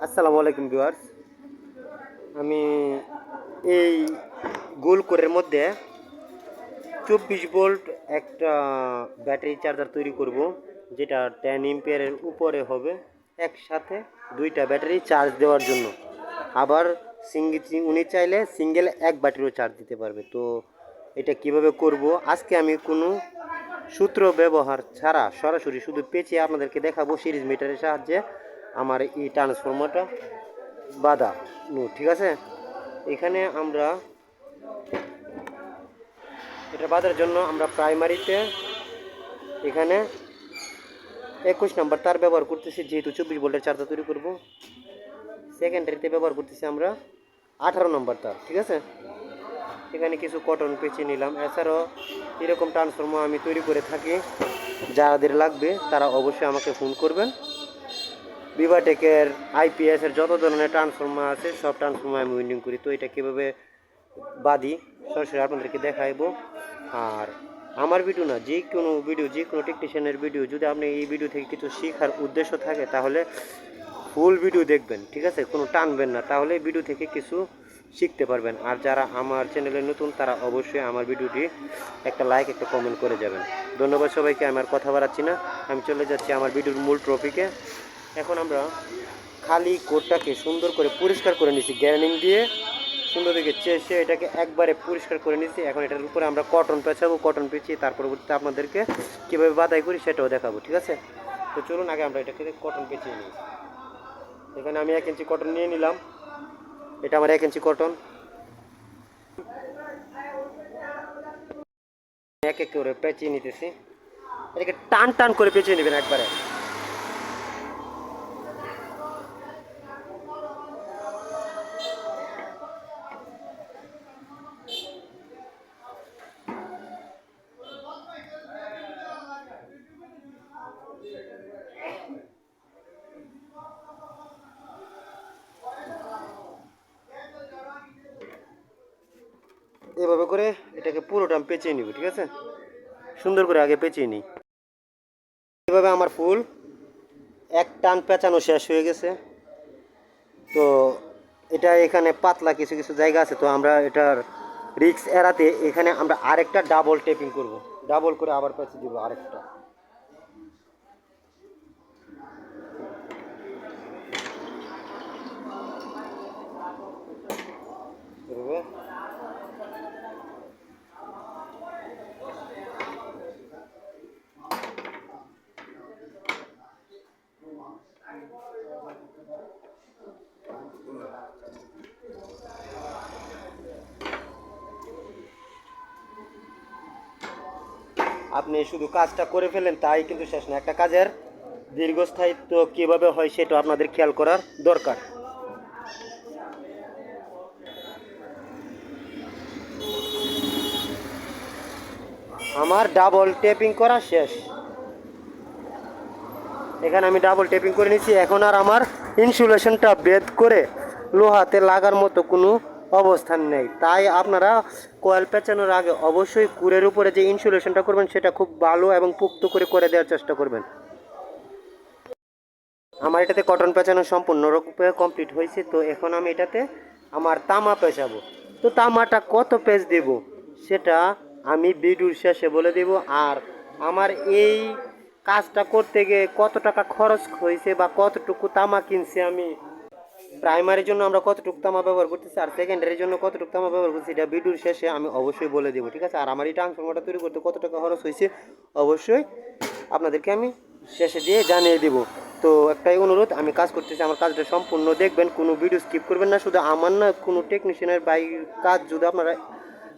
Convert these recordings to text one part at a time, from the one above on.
আসসালামু আলাইকুম ভিউয়ার্স। আমি এই গোল কোরের মধ্যে চব্বিশ ভোল্ট একটা ব্যাটারি চার্জার তৈরি করব, যেটা টেন এম্পিয়ারের উপরে হবে একসাথে দুইটা ব্যাটারি চার্জ দেওয়ার জন্য। আবার সিঙ্গি উনি চাইলে সিঙ্গেল এক ব্যাটারিও চার্জ দিতে পারবে। তো এটা কীভাবে করব? আজকে আমি কোনো সূত্র ব্যবহার ছাড়া সরাসরি শুধু পেঁচিয়ে আপনাদেরকে দেখাবো সিরিজ মিটারের সাহায্যে। আমার এই ট্রান্সফর্মারটা বাধা। নো, ঠিক আছে? এখানে আমরা এটা বাঁধার জন্য আমরা প্রাইমারিতে এখানে একুশ নাম্বার তার ব্যবহার করতেছি, যেহেতু চব্বিশ ভোল্টের চার্জার তৈরি করব। সেকেন্ডারিতে ব্যবহার করতেছি আমরা আঠারো নম্বর তার, ঠিক আছে? এখানে কিছু কটন পেঁচিয়ে নিলাম। এছাড়াও এরকম ট্রান্সফর্মার আমি তৈরি করে থাকি। যাদের লাগবে তারা অবশ্যই আমাকে ফোন করবেন। বিভাটেকের আইপিএসের যত ধরনের ট্রান্সফর্মার আছে, সব ট্রান্সফর্মার আমি উইন্ডিং করি। তো এটা কীভাবে বাদি? সরাসরি আপনাদেরকে দেখাইবো। আর আমার ভিডিও না, যে কোনো ভিডিও যে কোনো টেকনিশিয়ানের ভিডিও যদি আপনি এই ভিডিও থেকে কিছু শেখার উদ্দেশ্য থাকে, তাহলে ফুল ভিডিও দেখবেন, ঠিক আছে? কোনো টানবেন না। তাহলে ভিডিও থেকে কিছু শিখতে পারবেন। আর যারা আমার চ্যানেলে নতুন, তারা অবশ্যই আমার ভিডিওটি একটা লাইক একটা কমেন্ট করে যাবেন। ধন্যবাদ সবাইকে, আমি আর কথা বাড়াচ্ছি না। আমি চলে যাচ্ছি আমার ভিডিওর মূল টপিকে এখন আমরা খালি কোটটাকে সুন্দর করে পরিষ্কার করে নিছি গ্যারানিং দিয়ে। সুন্দর দিকে চেষে এটাকে একবারে পরিষ্কার করে নিছি। এখন এটার উপরে আমরা কটন পেঁচাবো কটন পেঁচিয়ে তার পরবর্তীতে আপনাদেরকে কীভাবে বাদাই করি সেটাও দেখাবো, ঠিক আছে? তো চলুন, আগে আমরা এটাকে কটন পেঁচিয়ে নিই। এখানে আমি এক ইঞ্চি কটন নিয়ে নিলাম। এটা আমার এক ইঞ্চি কটন এক এক করে পেঁচিয়ে নিতেছি। এটাকে টান টান করে পেঁচিয়ে নেবেন একবারে এভাবে করে এটাকে পুরোটা আমি পেঁচিয়ে নিব, ঠিক আছে? সুন্দর করে আগে পেঁচিয়ে নিই। এভাবে আমার ফুল এক টান পেঁচানো শেষ হয়ে গেছে। তো এটা এখানে পাতলা কিছু কিছু জায়গা আছে, তো আমরা এটার রিক্স এড়াতে এখানে আমরা আরেকটা ডাবল টেপিং করব। ডাবল করে আবার পেঁচিয়ে দিব আরেকটা এভাবে আপনি শুধু কাজটা করে ফেলেন, তাই কিন্তু শেষ না। একটা কাজের দীর্ঘস্থায়িত্ব কীভাবে হয় সেটা আপনাদের খেয়াল করার দরকার। আমার ডাবল টেপিং করা শেষ। এখানে আমি ডাবল টেপিং করে নিয়েছি। এখন আর আমার ইনসুলেশনটা বেদ করে লোহাতে লাগার মতো কোনো অবস্থান নেই। তাই আপনারা কয়েল পেঁচানোর আগে অবশ্যই কুরের উপরে যে ইনসুলেশনটা করবেন, সেটা খুব ভালো এবং পুক্ত করে করে দেওয়ার চেষ্টা করবেন। আমার এটাতে কটন পেঁচানো সম্পূর্ণরূপে কমপ্লিট হয়েছে। তো এখন আমি এটাতে আমার তামা পেঁচাবো। তো তামাটা কত পেজ দেব, সেটা আমি ভিডিওর শেষে বলে দেব। আর আমার এই কাজটা করতে গিয়ে কত টাকা খরচ হয়েছে বা কতটুকু তামা কিনছি আমি প্রাইমারির জন্য আমরা কতটুকু তামা ব্যবহার করতেছি আর সেকেন্ডারির জন্য কতটুকু তামা ব্যবহার করতেছি এটা ভিডিওর শেষে আমি অবশ্যই বলে দেবো, ঠিক আছে? আর আমার এই ট্রান্সফর্মারটা তৈরি করতে কত টাকা খরচ হয়েছে অবশ্যই আপনাদেরকে আমি শেষে দিয়ে জানিয়ে দেবো। তো একটাই অনুরোধ, আমি কাজ করতেছি, আমার কাজটা সম্পূর্ণ দেখবেন, কোনো ভিডিও স্কিপ করবেন না। শুধু আমার না কোনো টেকনিশিয়ানের বাই কাজ যদি আপনারা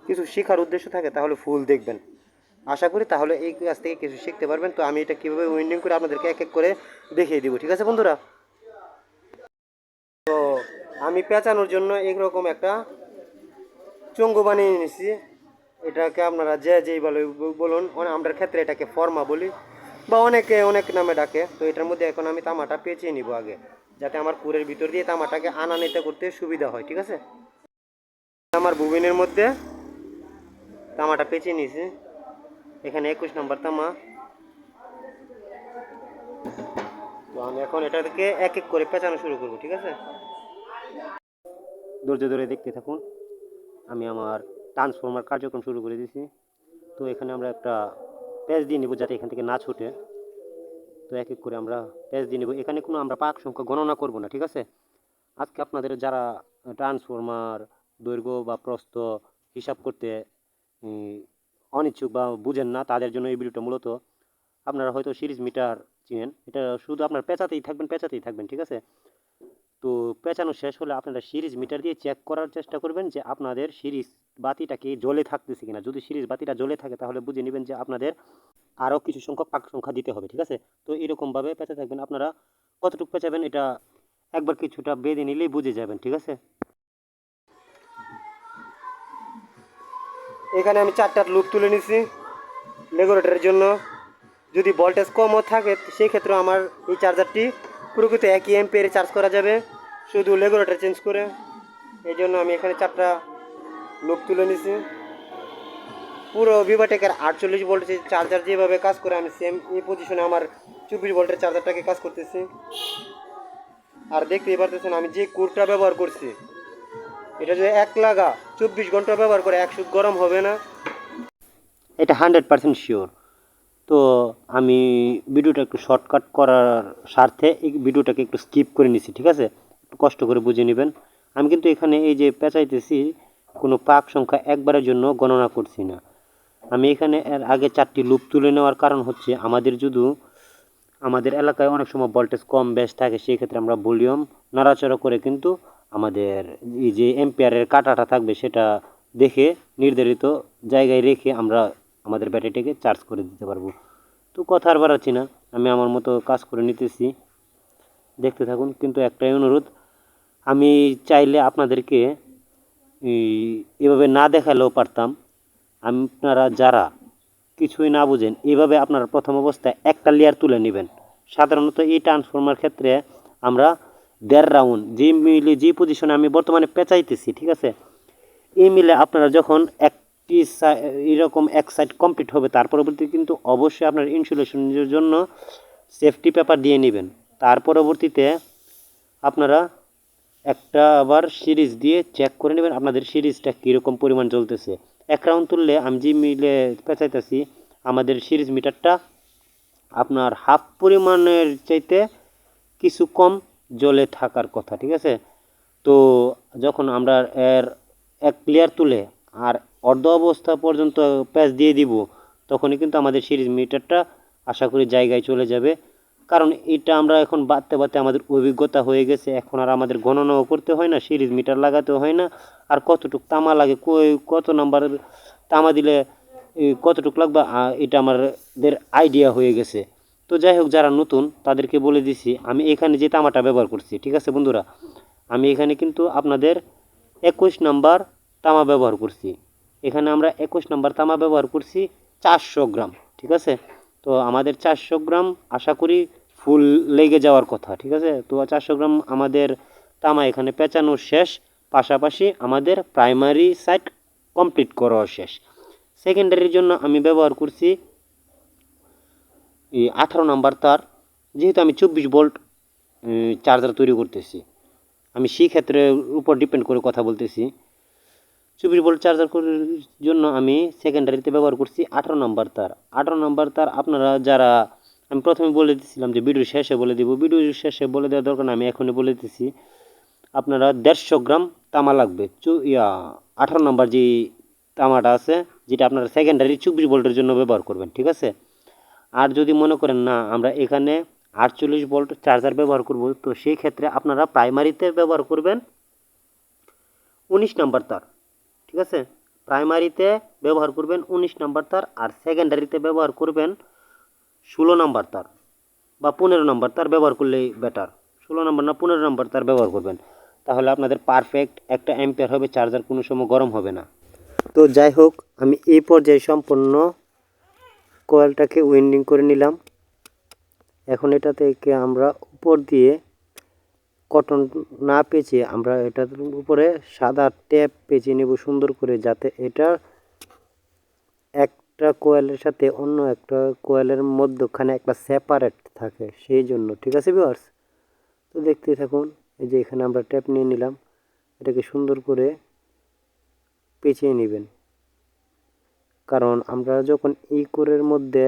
কিছু শেখার উদ্দেশ্য থাকে, তাহলে ফুল দেখবেন। আশা করি তাহলে এই কাজ থেকে কিছু শিখতে পারবেন। তো আমি এটা কীভাবে উইন্ডিং করে আপনাদেরকে এক এক করে দেখিয়ে দিব, ঠিক আছে বন্ধুরা? তো আমি পেঁচানোর জন্য এইরকম একটা চঙ্গু বানিয়ে নিয়েছি। এটাকে আপনারা যে যেই বলে বলুন আমরা ক্ষেত্রে এটাকে ফর্মা বলি, বা অনেকে অনেক নামে ডাকে। তো এটার মধ্যে এখন আমি তামাটা পেঁচিয়ে নিব আগে, যাতে আমার কুরের ভিতর দিয়ে তামাটাকে আনা নিতে করতে সুবিধা হয়, ঠিক আছে? আমার বুবিনের মধ্যে তামাটা পেঁচিয়ে নিয়েছি। এখানে একুশ নম্বর তামা। তো আমি এখন এটা থেকে এক এক করে পেঁচানো শুরু করব, ঠিক আছে? ধৈর্য ধরে দেখতে থাকুন, আমি আমার ট্রান্সফর্মার কার্যক্রম শুরু করে দিয়েছি তো এখানে আমরা একটা প্যাচ দিয়ে নিব যাতে এখান থেকে না ছুটে। তো এক এক করে আমরা প্যাচ দিয়ে নিব। এখানে কোনো আমরা পাক সংখ্যা গণনা করব না, ঠিক আছে? আজকে আপনাদের যারা ট্রান্সফর্মার দৈর্ঘ্য বা প্রস্থ হিসাব করতে অনিচ্ছুক বা বুঝেন না, তাদের জন্য এই ভিডিওটা মূলত, আপনারা হয়তো সিরিজ মিটার চিনেন এটা শুধু আপনার পেঁচাতেই থাকবেন পেঁচাতেই থাকবেন, ঠিক আছে? তো পেঁচানো শেষ হলে আপনারা সিরিজ মিটার দিয়ে চেক করার চেষ্টা করবেন যে আপনাদের সিরিজ বাতিটা কি জ্বলে থাকতেছে কিনা। যদি সিরিজ বাতিটা জ্বলে থাকে তাহলে বুঝে নেবেন যে আপনাদের আরও কিছু সংখ্যক পাক সংখ্যা দিতে হবে, ঠিক আছে? তো এরকমভাবে পেঁচা থাকবেন। আপনারা কতটুকু পেঁচাবেন এটা একবার কিছুটা বেঁধে নিলেই বুঝে যাবেন, ঠিক আছে? এখানে আমি চারটা লুপ তুলে নিছি রেগুলেটরের জন্য। যদি ভোল্টেজ কমও থাকে সেই ক্ষেত্রে আমার এই চার্জারটি প্রকৃত একই এম্পিয়ারে চার্জ করা যাবে। শুধু রেগুলেটর চেঞ্জ করে। এই জন্য আমি এখানে চারটা লোক তুলে নিছি। পুরো ভিভাটেকের আটচল্লিশ ভোল্টের চার্জার যেভাবে কাজ করে, আমি সেম এই পজিশনে আমার চব্বিশ ভোল্টের চার্জারটাকে কাজ করতেছি। আর দেখতেই পারতেছেন, আমি যে কুরটা ব্যবহার করছি, এটা যদি এক লাগা চব্বিশ ঘণ্টা ব্যবহার করে একশো গরম হবে না। এটা হান্ড্রেড পার্সেন্ট শিওর তো আমি ভিডিওটা একটু শর্টকাট করার স্বার্থে এই ভিডিওটাকে একটু স্কিপ করে নিছি, ঠিক আছে? একটু কষ্ট করে বুঝে নেবেন। আমি কিন্তু এখানে এই যে পেঁচাইতেছি, কোনো পাক সংখ্যা একবারের জন্য গণনা করছি না। আমি এখানে এর আগে চারটি লুপ তুলে নেওয়ার কারণ হচ্ছে, আমাদের যদি আমাদের এলাকায় অনেক সময় ভোল্টেজ কম বেশ থাকে সেই ক্ষেত্রে আমরা ভলিউম নাড়াচাড়া করে কিন্তু আমাদের এই যে এম্পিয়ারের কাটাটা থাকবে, সেটা দেখে নির্ধারিত জায়গায় রেখে আমরা আমাদের ব্যাটারিটাকে চার্জ করে দিতে পারব। তো কথা আর বাড়াচ্ছি না, আমি আমার মতো কাজ করে নিতেছি। দেখতে থাকুন, কিন্তু একটাই অনুরোধ, আমি চাইলে আপনাদেরকে এভাবে না দেখালেও পারতাম। আপনারা যারা কিছুই না বুঝেন, এভাবে আপনারা প্রথম অবস্থায় একটা লেয়ার তুলে নেবেন। সাধারণত এই ট্রান্সফর্মার ক্ষেত্রে আমরা দেড় রাউন্ড যে মিলে, যে পজিশনে আমি বর্তমানে পেঁচাইতেছি, ঠিক আছে? এই মিলে আপনারা যখন একটি সা- এরকম এক সাইড কমপ্লিট হবে তার পরবর্তী কিন্তু অবশ্যই আপনার ইনসুলেশনের জন্য সেফটি পেপার দিয়ে নেবেন। তার পরবর্তীতে আপনারা একটা আবার সিরিজ দিয়ে চেক করে নেবেন আপনাদের সিরিজটা কীরকম পরিমাণ চলতেছে এক রাউন্ড তুললে আমি যে মিলে পেঁচাইতেছি, আমাদের সিরিজ মিটারটা আপনার হাফ পরিমাণের চাইতে কিছু কম জলে থাকার কথা, ঠিক আছে? তো যখন আমরা এর এক প্লেয়ার তুলে আর অর্ধ অবস্থা পর্যন্ত প্যাচ দিয়ে দিব, তখনই কিন্তু আমাদের সিরিজ মিটারটা আশা করি জায়গায় চলে যাবে। কারণ এটা আমরা এখন বাড়তে বাড়তে আমাদের অভিজ্ঞতা হয়ে গেছে, এখন আর আমাদের গণনাও করতে হয় না সিরিজ মিটার লাগাতে হয় না। আর কতটুক তামা লাগে কত নাম্বার তামা দিলে কতটুক লাগবে এটা আমাদের আইডিয়া হয়ে গেছে। তো যাই হোক, যারা নতুন, তাদেরকে বলে দিছি, আমি এখানে যে তামাটা ব্যবহার করছি, ঠিক আছে বন্ধুরা? আমি এখানে কিন্তু আপনাদের একুশ নাম্বার তামা ব্যবহার করছি। এখানে আমরা একুশ নাম্বার তামা ব্যবহার করছি চারশো গ্রাম, ঠিক আছে? তো আমাদের চারশো গ্রাম আশা করি ফুল লেগে যাওয়ার কথা, ঠিক আছে? তো চারশো গ্রাম আমাদের তামা এখানে পেঁচানো শেষ, পাশাপাশি আমাদের প্রাইমারি সাইট কমপ্লিট করাও শেষ। সেকেন্ডারির জন্য আমি ব্যবহার করছি আঠারো নাম্বার তার, যেহেতু আমি চব্বিশ ভোল্ট চার্জার তৈরি করতেছি। আমি সেই ক্ষেত্রের উপর ডিপেন্ড করে কথা বলতেছি। ভোল্ট চার্জার করার জন্য আমি সেকেন্ডারিতে ব্যবহার করছি আঠারো নম্বর তার। আঠারো নম্বর তার আপনারা যারা, আমি প্রথমে বলে দিয়েছিলাম যে ভিডিও শেষে বলে দিব। ভিডিও শেষে বলে দেওয়ার দরকার আমি এখনই বলে দিতেছি। আপনারা দেড়শো গ্রাম তামা লাগবে। চু, ইয়া, আঠারো নম্বর যে তামাটা আছে, যেটা আপনারা সেকেন্ডারি চব্বিশ ভোল্টের জন্য ব্যবহার করবেন, ঠিক আছে? আর যদি মনে করেন না, আমরা এখানে আটচল্লিশ ভোল্ট চার্জার ব্যবহার করব, তো সেই ক্ষেত্রে আপনারা প্রাইমারিতে ব্যবহার করবেন উনিশ নাম্বার তার। ঠিক আছে? প্রাইমারিতে ব্যবহার করবেন উনিশ নাম্বার তার আর সেকেন্ডারিতে ব্যবহার করবেন ষোলো নাম্বার তার বা পনেরো নাম্বার তার ব্যবহার করলেই বেটার ষোলো নাম্বার না পনেরো নাম্বার তার ব্যবহার করবেন। তাহলে আপনাদের পারফেক্ট একটা অ্যাম্পিয়ার হবে চার্জার কোনো সময় গরম হবে না। তো যাই হোক, আমি এই পর্যায়ে সম্পূর্ণ কয়েলটাকে উইন্ডিং করে নিলাম। এখন এটা থেকে আমরা উপর দিয়ে কটন না পেঁচিয়ে আমরা এটার উপরে সাদা ট্যাপ পেঁচিয়ে নেব সুন্দর করে যাতে এটা একটা কোয়েলের সাথে অন্য একটা কোয়েলের মধ্যখানে একটা সেপারেট থাকে, সেই জন্য, ঠিক আছে ভিউয়ার্স তো দেখতেই থাকুন, এই যে এখানে আমরা ট্যাপ নিয়ে নিলাম, এটাকে সুন্দর করে পেঁচিয়ে নেবেন। কারণ আমরা যখন এই কোরের মধ্যে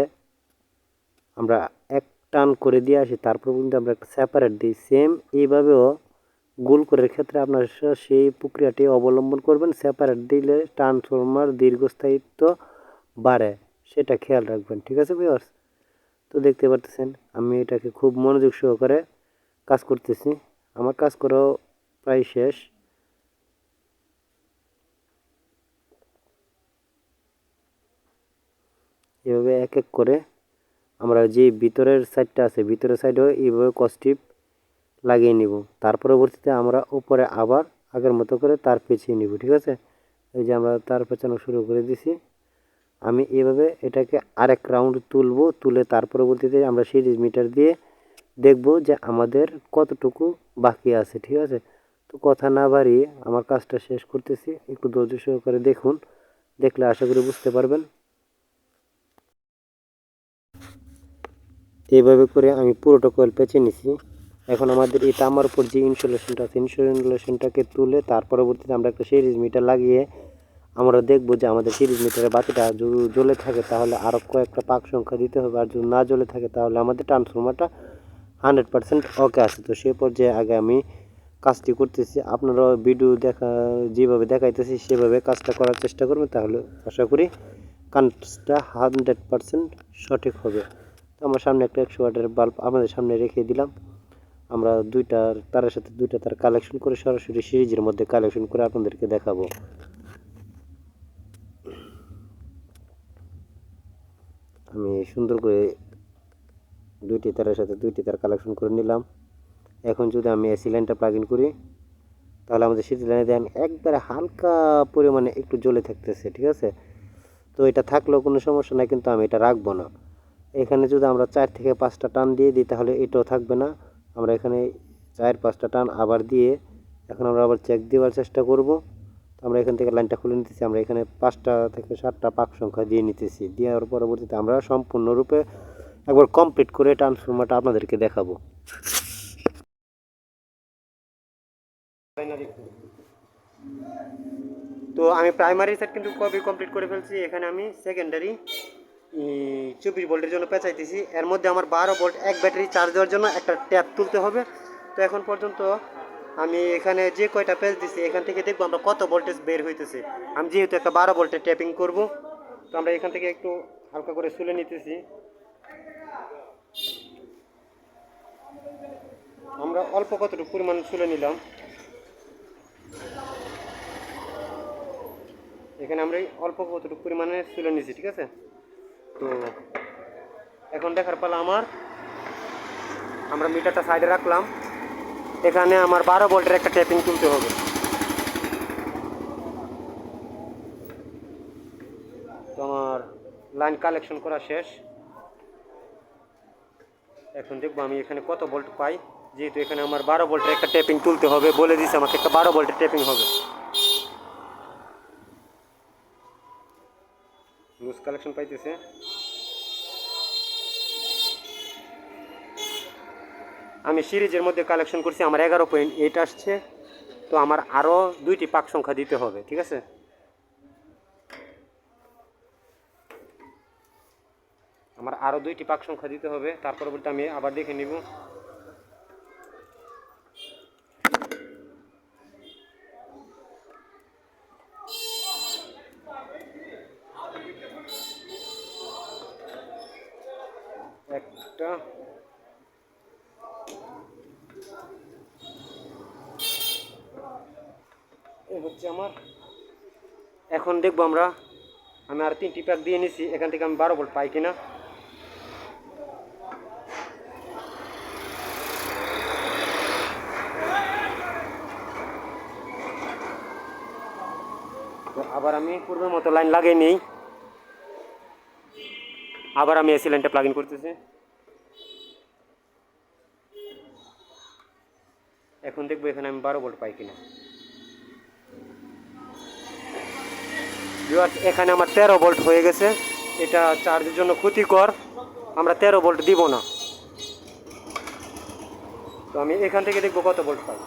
আমরা এক টান করে দিয়ে আসি, তারপর কিন্তু আমরা একটা সেপারেট দিই সেম এইভাবেও গোল করার ক্ষেত্রে আপনার সেই প্রক্রিয়াটি অবলম্বন করবেন সেপারেট দিলে ট্রান্সফরমার দীর্ঘস্থায়িত্ব বাড়ে, সেটা খেয়াল রাখবেন, ঠিক আছে ভিউয়ার্স তো দেখতে পারতেছেন, আমি এটাকে খুব মনোযোগ সহকারে কাজ করতেছি, আমার কাজ করাও প্রায় শেষ। এভাবে এক এক করে আমরা যে ভিতরের সাইডটা আছে, ভিতরের সাইডেও এইভাবে কস্টিপ লাগিয়ে নিব। তার পরবর্তীতে আমরা উপরে আবার আগের মতো করে তার পেঁচিয়ে নিব, ঠিক আছে? এই যে আমরা তার পেঁচানো শুরু করে দিছি। আমি এভাবে এটাকে আরেক রাউন্ড তুলবো, তুলে তার পরবর্তীতে আমরা সিরিজ মিটার দিয়ে দেখব যে আমাদের কতটুকু বাকি আছে, ঠিক আছে? তো কথা না বাড়িয়ে আমার কাজটা শেষ করতেছি। একটু ধৈর্য সহকারে দেখুন, দেখলে আশা করি বুঝতে পারবেন। এইভাবে করে আমি পুরোটা কয়েল পেঁচে নিছি। এখন আমাদের এই তামার উপর যে ইনসুলেশনটা আছে ইনসুলেশনটাকে তুলে তার পরবর্তীতে আমরা একটা সিরিজ মিটার লাগিয়ে আমরা দেখব যে আমাদের সিরিজ মিটারের বাতিটা জ্বলে থাকে তাহলে আরও কয়েকটা পাক সংখ্যা দিতে হবে আর যদি না জ্বলে থাকে তাহলে আমাদের ট্রান্সফর্মারটা হান্ড্রেড পার্সেন্ট ওকে আছে। তো সেই পর্যায়ে আগে আমি কাজটি করতেছি। আপনারা ভিডিও দেখা, যেভাবে দেখাইতেছি সেভাবে কাজটা করার চেষ্টা করবেন তাহলে আশা করি কাজটা হান্ড্রেড পার্সেন্ট সঠিক হবে। আমার সামনে একটা একশো ওয়াটের বাল্ব আমাদের সামনে রেখে দিলাম। আমরা দুইটার তারের সাথে দুইটা তার কালেকশন করে সরাসরি সিরিজের মধ্যে কালেকশন করে আপনাদেরকে দেখাবো। আমি সুন্দর করে দুইটি তারের সাথে দুইটি তার কালেকশন করে নিলাম। এখন যদি আমি এসি লাইনটা প্লাগ ইন করি, তাহলে আমাদের সিটি লাইনে দেন, একবারে হালকা পরিমাণে একটু জ্বলে থাকতেছে, ঠিক আছে? তো এটা থাকলেও কোনো সমস্যা নাই, কিন্তু আমি এটা রাখব না। এখানে যদি আমরা চার থেকে পাঁচটা টান দিয়ে দিই, তাহলে এটাও থাকবে না। আমরা এখানে চার পাঁচটা টান আবার দিয়ে এখন আমরা আবার চেক দেওয়ার চেষ্টা করব। আমরা এখান থেকে লাইনটা খুলে নিতেছি। আমরা এখানে পাঁচটা থেকে সাতটা পাক সংখ্যা দিয়ে নিতেছি। দেওয়ার পরবর্তীতে আমরা সম্পূর্ণরূপে একবার কমপ্লিট করে ট্রান্সফর্মারটা আপনাদেরকে দেখাবো। তো আমি প্রাইমারি সেট কিন্তু কবে কমপ্লিট করে ফেলছি। এখানে আমি সেকেন্ডারি চব্বিশ ভোল্টের জন্য পেঁচাইতেছি। এর মধ্যে আমার বারো ভোল্ট, এক ব্যাটারি চার্জ দেওয়ার জন্য একটা ট্যাপ তুলতে হবে। তো এখন পর্যন্ত আমি এখানে যে কয়টা পেজ দিছি, এখান থেকে দেখব আমরা কত ভোল্টেজ বের হইতেছে। আমি যেহেতু একটা বারো ভোল্টের ট্যাপিং করব, তো আমরা এখান থেকে একটু হালকা করে শুলে নিতেছি। আমরা অল্প কতটুকু পরিমাণ শুলে নিলাম? এখানে আমরা অল্প কতটুকু পরিমাণে শুলে নিছি, ঠিক আছে? তো এখন দেখার পালা আমার। আমরা মিটারটা সাইডে রাখলাম। এখানে আমার বারো ভোল্টের একটা ট্যাপিং তুলতে হবে। তো আমার লাইন কালেকশন করা শেষ। এখন দেখব আমি এখানে কত ভোল্ট পাই। যেহেতু এখানে আমার বারো ভোল্টের একটা ট্যাপিং তুলতে হবে, বলে দিছে আমাকে একটা বারো ভোল্টের ট্যাপিং হবে। কালেকশন পাইতেছে। আমি সিরিজের মধ্যে কালেকশন করছি, আমার এগারো পয়েন্ট এইট আসছে। তো আমার আরও দুইটি পাক সংখ্যা দিতে হবে, ঠিক আছে? আমার আরও দুইটি পাক সংখ্যা দিতে হবে তারপর বলতে আমি আবার দেখে নিব। একটা। এই হচ্ছে আমার। এখন দেখব আমরা, আমি আর তিনটি প্যাক দিয়ে নিছি, এখান থেকে আমি বারো ভোল্ট পাই কিনা। আবার আমি পূর্বের মতো লাইন লাগিয়ে নিই। আবার আমি এসি লাইনটা প্লাগ ইন করতেছি। এখন দেখব এখানে আমি বারো ভোল্ট পাই কিনা। এখানে আমার তেরো ভোল্ট হয়ে গেছে। এটা চার্জের জন্য ক্ষতিকর। আমরা তেরো ভোল্ট দিব না। তো আমি এখান থেকে দেখব কত ভোল্ট পাই।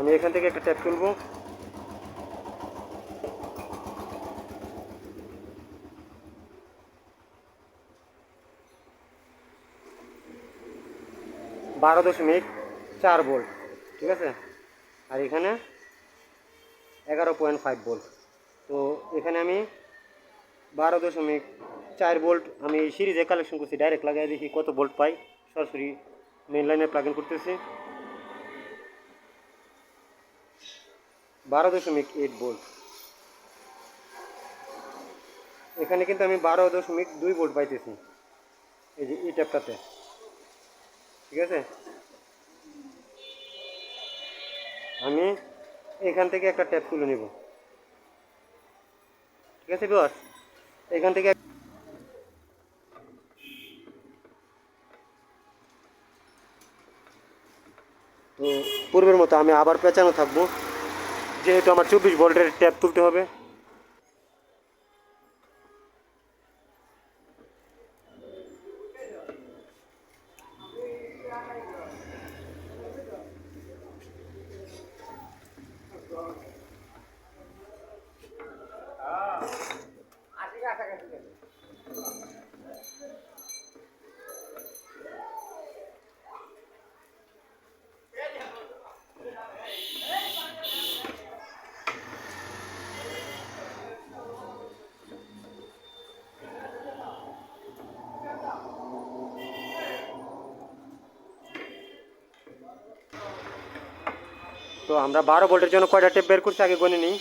আমি এখান থেকে একটা ট্যাপ তুলবো। বারো দশমিক চার ভোল্ট ঠিক আছে? আর এখানে এগারো পয়েন্ট ফাইভ ভোল্ট তো এখানে আমি বারো দশমিক চার ভোল্ট আমি সিরিজে কালেকশন করছি ডাইরেক্ট লাগাই দেখি কত ভোল্ট পাই। সরাসরি মেন লাইনে প্লাগ ইন করতেছি। বারো দশমিক এইট ভোল্ট এখানে কিন্তু আমি বারো দশমিক দুই ভোল্ট পাইতেছি, এই যে এই ট্যাপটাতে ঠিক আছে? আমি এখান থেকে একটা ট্যাপ তুলে নিব। ঠিক আছে বিবাস এখান থেকে তো পূর্বের মতো আমি আবার পেঁচানো থাকব। যেহেতু আমার চব্বিশ ভোল্টের ট্যাপ তুলতে হবে। আমরা বারো ভোল্টের জন্য কয়টা টেপ বের করছি আগে গনে নিই।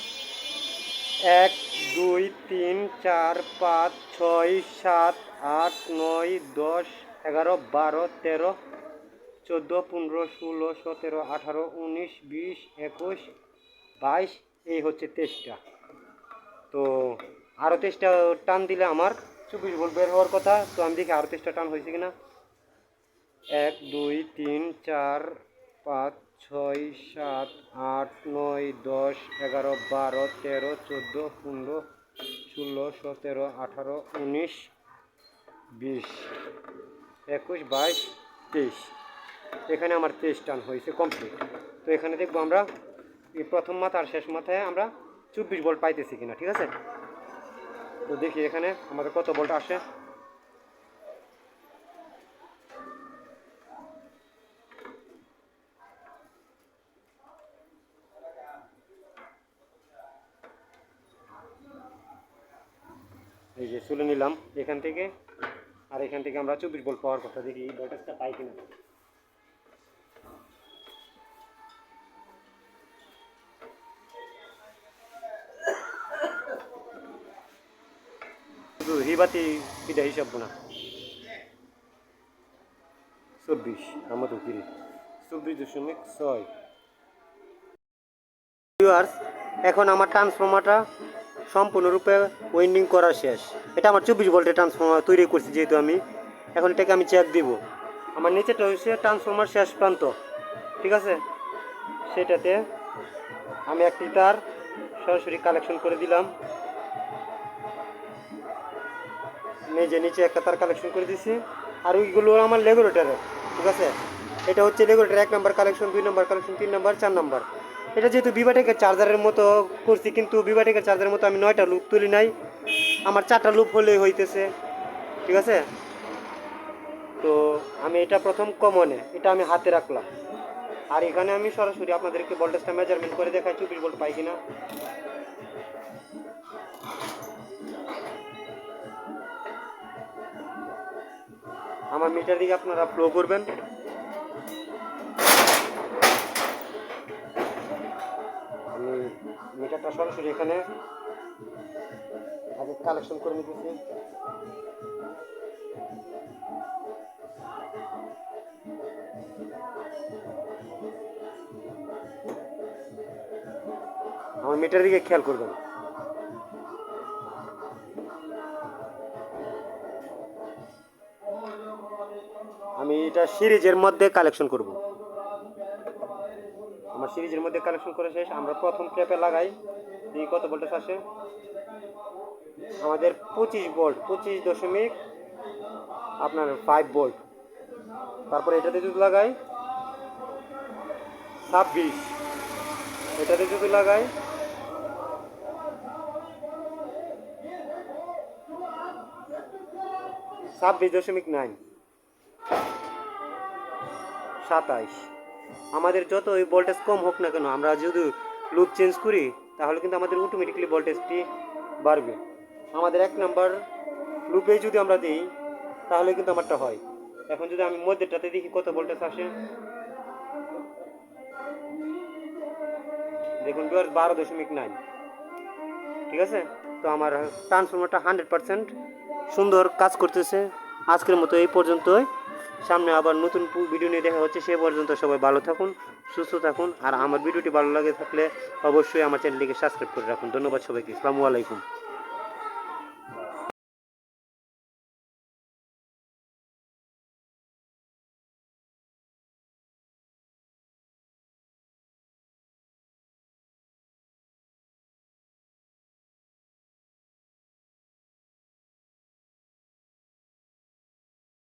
এক, দুই, তিন, চার, পাঁচ, ছয়, সাত, আট, নয়, দশ, এগারো, বারো, তেরো, চোদ্দ, পনেরো, ষোলো, সতেরো, আঠারো, উনিশ, বিশ, একুশ, বাইশ, এই হচ্ছে তেইশটা। তো আরও তেইশটা টান দিলে আমার চব্বিশ ভোল্ট বের হওয়ার কথা, তো আমি দেখি আরও তেইশটা টান হয়েছে কিনা। এক, দুই, তিন, চার, পাঁচ ছয়, সাত, আট, নয়, দশ, এগারো, বারো, তেরো, চোদ্দ, পনেরো, ষোলো, সতেরো, আঠারো, উনিশ, বিশ, একুশ, বাইশ, তেইশ। এখানে আমার তেইশ টান হয়েছে কমপ্লিট তো এখানে দেখব আমরা, এই প্রথম মাথা আর শেষ মাথায় আমরা চব্বিশ ভোল্ট পাইতেছি কিনা, ঠিক আছে? তো দেখি এখানে আমাদের কত ভোল্ট আসে? এই যে তুলে নিলাম এখান থেকে। আর এখান থেকে আমরা চব্বিশ বল পাওয়ার কথা দেখি, এই ভোল্টেজটা পাই কিনা। হিসাব চব্বিশ চব্বিশ দশমিক ছয়। এখন আমার ট্রান্সফর্মারটা সম্পূর্ণরূপে ওয়েন্ডিং করা শেষ। এটা আমার চব্বিশ ভোল্টের ট্রান্সফর্মার তৈরি করছি যেহেতু আমি। এখন এটাকে আমি চেক দিব। আমার নিচেটা হচ্ছে ট্রান্সফর্মার শেষ প্রান্ত। ঠিক আছে? সেটাতে আমি একটি তার সরাসরি কালেকশন করে দিলাম। নিজে নিচে একটা তার কালেকশন করে দিছি। আর ওইগুলো আমার লেগুলেটারের ঠিক আছে? এটা হচ্ছে লেগুলেটার এক নাম্বার কালেকশন দুই নাম্বার কালেকশন তিন নাম্বার চার নাম্বার এটা যেহেতু বিবাটেকের চার্জারের মতো করছি, কিন্তু বিবাটেকের চার্জারের মতো আমি নয়টা লুপ তুলি নাই। আমার চারটা লুপ হলেই হইতেছে। ঠিক আছে? তো আমি এটা প্রথম কমনে এটা আমি হাতে রাখলাম। আর এখানে আমি সরাসরি আপনাদেরকে ভোল্টেজটা মেজারমেন্ট করে দেখাই চব্বিশ ভোল্ট পাই কিনা। আমার মিটার দিকে আপনারা ফ্লো করবেন। মিটারটা সরাসরি এখানে আগে কালেকশন করে নিতেছি। আমার মিটার দিকে খেয়াল করবেন। আমি এটা সিরিজের মধ্যে কালেকশন করব। আমার সিরিজের মধ্যে কালেকশন করে শেষ। আমরা প্রথম ট্র্যাপে লাগাই। দেখি কত ভোল্টেজ আসে। আমাদের পঁচিশ ভোল্ট পঁচিশ দশমিক আপনার ফাইভ ভোল্ট তারপরে এটাতে যদি লাগাই, ছাব্বিশ। এটাতে যদি লাগাই, ছাব্বিশ দশমিক নাইন সাতাইশ। আমাদের যত ওই ভোল্টেজ কম হোক না কেন, আমরা যদি লুপ চেঞ্জ করি, তাহলে কিন্তু আমাদের অটোমেটিকলি ভোল্টেজটি বাড়বে। আমাদের এক নাম্বার লুপে যদি আমরা দিই, তাহলে কিন্তু আমারটা হয়। এখন যদি আমি মধ্যেটাতে দেখি কত ভোল্টেজ আসে। দেখুন বিয়ার বারো দশমিক নাইন ঠিক আছে? তো আমার ট্রান্সফর্মারটা হান্ড্রেড পার্সেন্ট সুন্দর কাজ করতেছে। আজকের মতো এই পর্যন্তই। সামনে আবার নতুন ভিডিও নিয়ে দেখা হচ্ছে, সে পর্যন্ত সবাই ভালো থাকুন, সুস্থ থাকুন। আর আমার ভিডিওটি ভালো লাগে থাকলে অবশ্যই আমার চ্যানেলটিকে সাবস্ক্রাইব করে রাখুন। ধন্যবাদ সবাইকে। আসসালামু আলাইকুম।